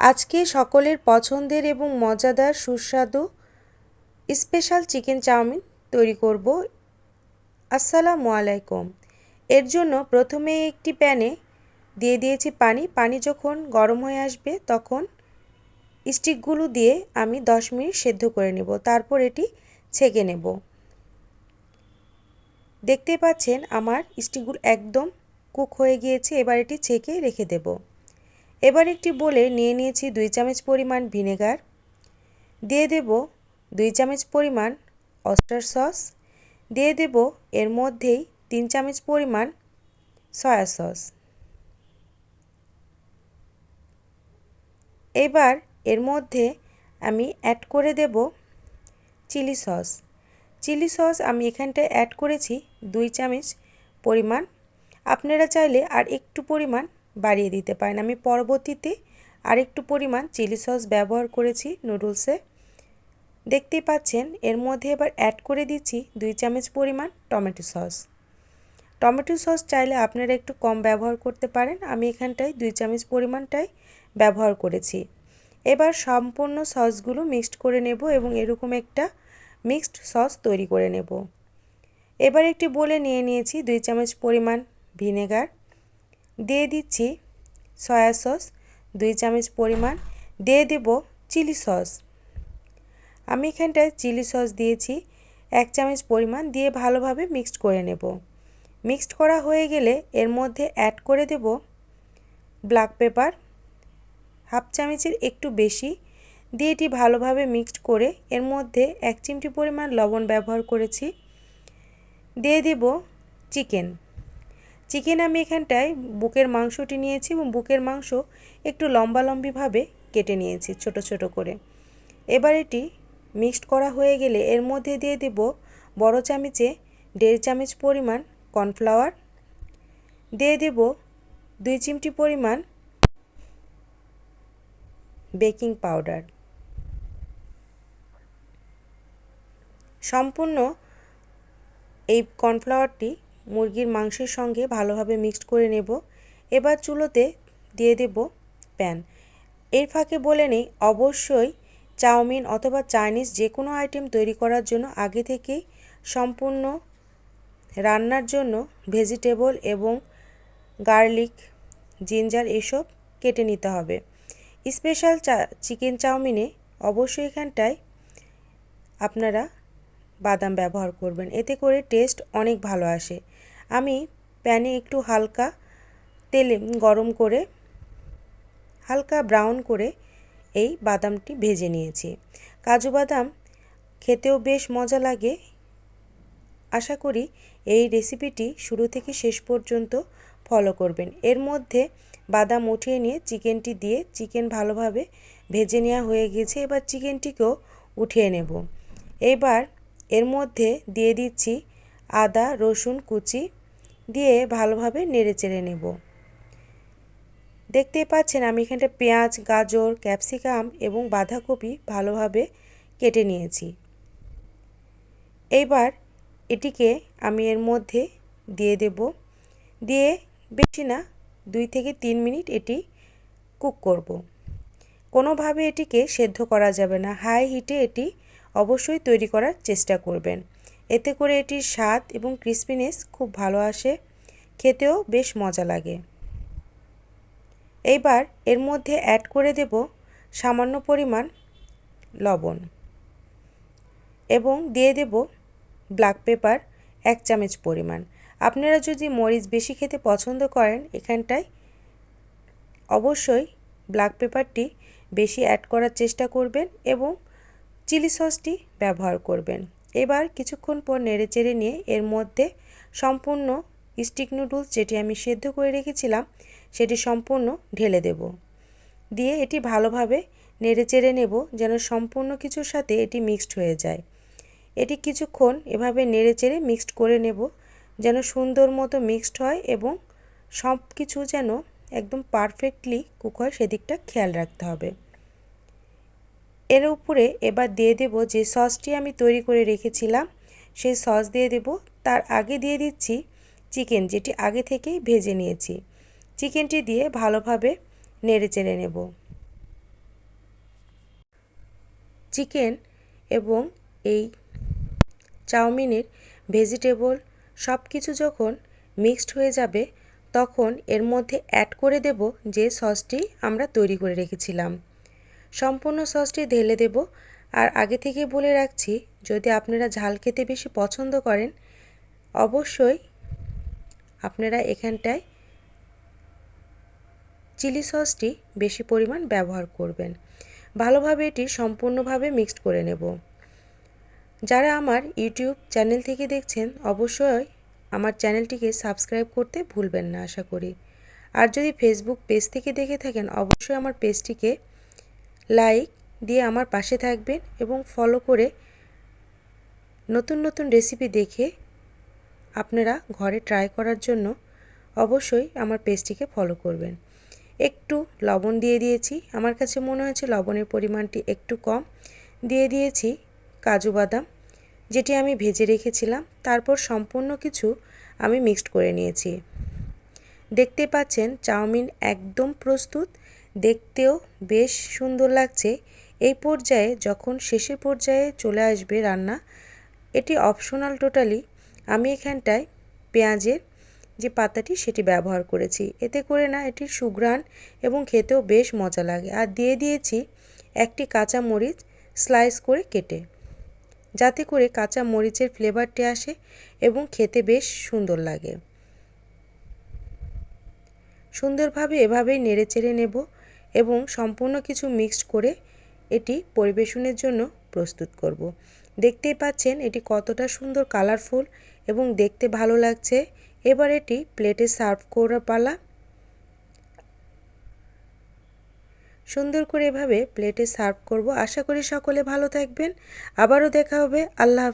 আজকে সকলের পছন্দের এবং মজাদার সুস্বাদু স্পেশাল চিকেন চাউমিন তৈরি করব। আসসালামু আলাইকুম। এর জন্য প্রথমে একটি প্যানে দিয়ে দিয়েছি পানি। পানি যখন গরম হয়ে আসবে তখন স্টিকগুলো দিয়ে আমি দশ মিনিট সেদ্ধ করে নেব। তারপর এটি ছেঁকে নেব। দেখতে পাচ্ছেন আমার স্টিকগুলো একদম কুক হয়ে গিয়েছে। এবার এটি ছেঁকে রেখে দেবো। এবার একটি বলে নিয়ে নিয়েছি দুই চামচ পরিমাণ ভিনেগার। দিয়ে দেব দুই চামচ পরিমাণ অস্টার সস। দিয়ে দেব এর মধ্যেই তিন চামচ পরিমাণ সয়া সস। এবার এর মধ্যে আমি অ্যাড করে দেব চিলি সস। চিলি সস আমি এখানটায় অ্যাড করেছি দুই চামচ পরিমাণ। আপনারা চাইলে আর একটু পরিমাণ বাড়িয়ে দিতে পারেন। আমি পরবর্তীতে আরেকটু পরিমাণ চিলি সস ব্যবহার করেছি নুডলসে। দেখতেই পাচ্ছেন, এর মধ্যে এবার অ্যাড করে দিচ্ছি দুই চামচ পরিমাণ টমেটো সস। টমেটো সস চাইলে আপনারা একটু কম ব্যবহার করতে পারেন। আমি এখানটায় দুই চামচ পরিমাণটাই ব্যবহার করেছি। এবার সম্পূর্ণ সসগুলো মিক্সড করে নেব এবং এরকম একটা মিক্সড সস তৈরি করে নেব। এবার একটি বলে নিয়ে নিয়েছি দুই চামচ পরিমাণ ভিনেগার। দিয়ে দিচ্ছি সয়া সস, দুই চামচ পরিমাণ। দিয়ে দেব চিলি সস। আমি এখানটায় চিলি সস দিয়েছি, এক চামচ পরিমাণ দিয়ে ভালোভাবে মিক্সড করে নেব। মিক্সড করা হয়ে গেলে এর মধ্যে অ্যাড করে দেব ব্ল্যাক পেপার হাফ চামচের একটু বেশি। দিয়ে এটি ভালোভাবে মিক্সড করে এর মধ্যে এক চিমটি পরিমাণ লবণ ব্যবহার করেছি। দিয়ে দেব চিকেন। চিকেন আমি এখানটায় বুকের মাংসটি নিয়েছি এবং বুকের মাংস একটু লম্বা লম্বিভাবে কেটে নিয়েছি, ছোট ছোট করে। এবার এটি মিক্সড করা হয়ে গেলে এর মধ্যে দিয়ে দেব বড় চামচে দেড় চামচ পরিমাণ কর্নফ্লাওয়ার, দিয়ে দেব দুই চিমটি পরিমাণ বেকিং পাউডার। সম্পূর্ণ এই কর্নফ্লাওয়ারটি মুরগির মাংসের সঙ্গে ভালোভাবে মিক্সড করে নেব। এবার চুলোতে দিয়ে দেব প্যান এর ফাঁকে বলে নেই, অবশ্যই চাউমিন অথবা চাইনিজ যে কোনো আইটেম তৈরি করার জন্য আগে থেকেই সম্পূর্ণ রান্নার জন্য ভেজিটেবল এবং গার্লিক জিঞ্জার এসব কেটে নিতে হবে। স্পেশাল চা চিকেন চাউমিনে অবশ্যই এখানটায় আপনারা বাদাম ব্যবহার করবেন। এতে করে টেস্ট অনেক ভালো আসে। আমি প্যানে একটু হালকা তেলে গরম করে, হালকা ব্রাউন করে এই বাদামটি ভেজে নিয়েছি। কাজু বাদাম খেতেও বেশ মজা লাগে। আশা করি এই রেসিপিটি শুরু থেকে শেষ পর্যন্ত ফলো করবেন। এর মধ্যে বাদাম উঠিয়ে নিয়ে চিকেনটি দিয়ে চিকেন ভালোভাবে ভেজে নেওয়া হয়ে গেছে। এবার চিকেনটিকেও উঠিয়ে নেব। এবার এর মধ্যে দিয়ে দিচ্ছি আদা, রসুন, কুচি দিয়ে ভালোভাবে নেড়ে চেড়ে নেব। দেখতেই পাচ্ছেন আমি এখানটা পেঁয়াজ, গাজর, ক্যাপসিকাম এবং বাঁধাকপি ভালোভাবে কেটে নিয়েছি। এইবার এটিকে আমি এর মধ্যে দিয়ে দেব। দিয়ে বেশি না, দুই থেকে তিন মিনিট এটি কুক করব। কোনোভাবে এটিকে সেদ্ধ করা যাবে না। হাই হিটে এটি অবশ্যই তৈরি করার চেষ্টা করবেন। এতে করে এটির স্বাদ এবং ক্রিসপিনেস খুব ভালো আসে, খেতেও বেশ মজা লাগে। এইবার এর মধ্যে অ্যাড করে দেব সামান্য পরিমাণ লবণ এবং দিয়ে দেব ব্ল্যাক পেপার এক চামচ পরিমাণ। আপনারা যদি মরিচ বেশি খেতে পছন্দ করেন এখানটায়, অবশ্যই ব্ল্যাক পেপারটি বেশি অ্যাড করার চেষ্টা করবেন এবং চিলি সসটি ব্যবহার করবেন। এবার কিছুক্ষণ পর নেড়ে চেড়ে নিয়ে এর মধ্যে সম্পূর্ণ স্টিক নুডলস যেটি আমি সেদ্ধ করে রেখেছিলাম, সেটি সম্পূর্ণ ঢেলে দেব। দিয়ে এটি ভালোভাবে নেড়ে চেড়ে নেব যেন সম্পূর্ণ কিছুর সাথে এটি মিক্সড হয়ে যায়। এটি কিছুক্ষণ এভাবে নেড়ে চেড়ে মিক্সড করে নেব যেন সুন্দর মতো মিক্সড হয় এবং সব কিছু যেন একদম পারফেক্টলি কুক হয়, সেদিকটা খেয়াল রাখতে হবে। এর উপরে এবার দিয়ে দেব যে সসটি আমি তৈরি করে রেখেছিলাম, সেই সস দিয়ে দেব। তার আগে দিয়ে দিচ্ছি চিকেন, যেটি আগে থেকেই ভেজে নিয়েছি। চিকেনটি দিয়ে ভালোভাবে নেড়ে চেড়ে নেব। চিকেন এবং এই চাউমিনের ভেজিটেবল সব কিছু যখন মিক্সড হয়ে যাবে, তখন এর মধ্যে অ্যাড করে দেব যে সসটি আমরা তৈরি করে রেখেছিলাম। সম্পূর্ণ সসটি ঢেলে দেব। আর আগে থেকে বলে রাখছি, যদি আপনারা ঝাল খেতে বেশি পছন্দ করেন, অবশ্যই আপনারা এখানটায় চিলি সসটি বেশি পরিমাণ ব্যবহার করবেন। ভালোভাবে এটি সম্পূর্ণভাবে মিক্সড করে নেব। যারা আমার ইউটিউব চ্যানেল থেকে দেখছেন, অবশ্যই আমার চ্যানেলটিকে সাবস্ক্রাইব করতে ভুলবেন না, আশা করি। আর যদি ফেসবুক পেজ থেকে দেখে থাকেন, অবশ্যই আমার পেজটিকে লাইক দিয়ে আমার পাশে থাকবেন এবং ফলো করে নতুন নতুন রেসিপি দেখে আপনারা ঘরে ট্রাই করার জন্য অবশ্যই আমার পেজটিকে ফলো করবেন। একটু লবণ দিয়ে দিয়েছি। আমার কাছে মনে হয়েছে লবণের পরিমাণটি একটু কম। দিয়ে দিয়েছি কাজু বাদাম, যেটি আমি ভেজে রেখেছিলাম। তারপর সম্পূর্ণ কিছু আমি মিক্সড করে নিয়েছি। দেখতে পাচ্ছেন, চাউমিন একদম প্রস্তুত। দেখতেও বেশ সুন্দর লাগছে। এই পর্যায়ে যখন শেষের পর্যায়ে চলে আসবে রান্না, এটি অপশনাল টোটালি আমি এখানটায় পেঁয়াজের যে পাতাটি সেটি ব্যবহার করেছি। এতে করে না এটির সুঘ্রাণ এবং খেতেও বেশ মজা লাগে। আর দিয়ে দিয়েছি একটি কাঁচা মরিচ স্লাইস করে কেটে, যাতে করে কাঁচা মরিচের ফ্লেভারটি আসে এবং খেতে বেশ সুন্দর লাগে। সুন্দরভাবে এভাবেই নেড়ে চেড়ে নেব। এবং সম্পূর্ণ কিছু মিক্সড করে এটি পরিবেশনের জন্য প্রস্তুত করব। দেখতেই পাচ্ছেন, এটি কতটা সুন্দর কালারফুল এবং দেখতে ভালো লাগছে। এবার এটি প্লেটে সার্ভ করার পালা। সুন্দর করে এভাবে প্লেটে সার্ভ করব। আশা করি সকলে ভালো থাকবেন। আবারও দেখা হবে। আল্লাহ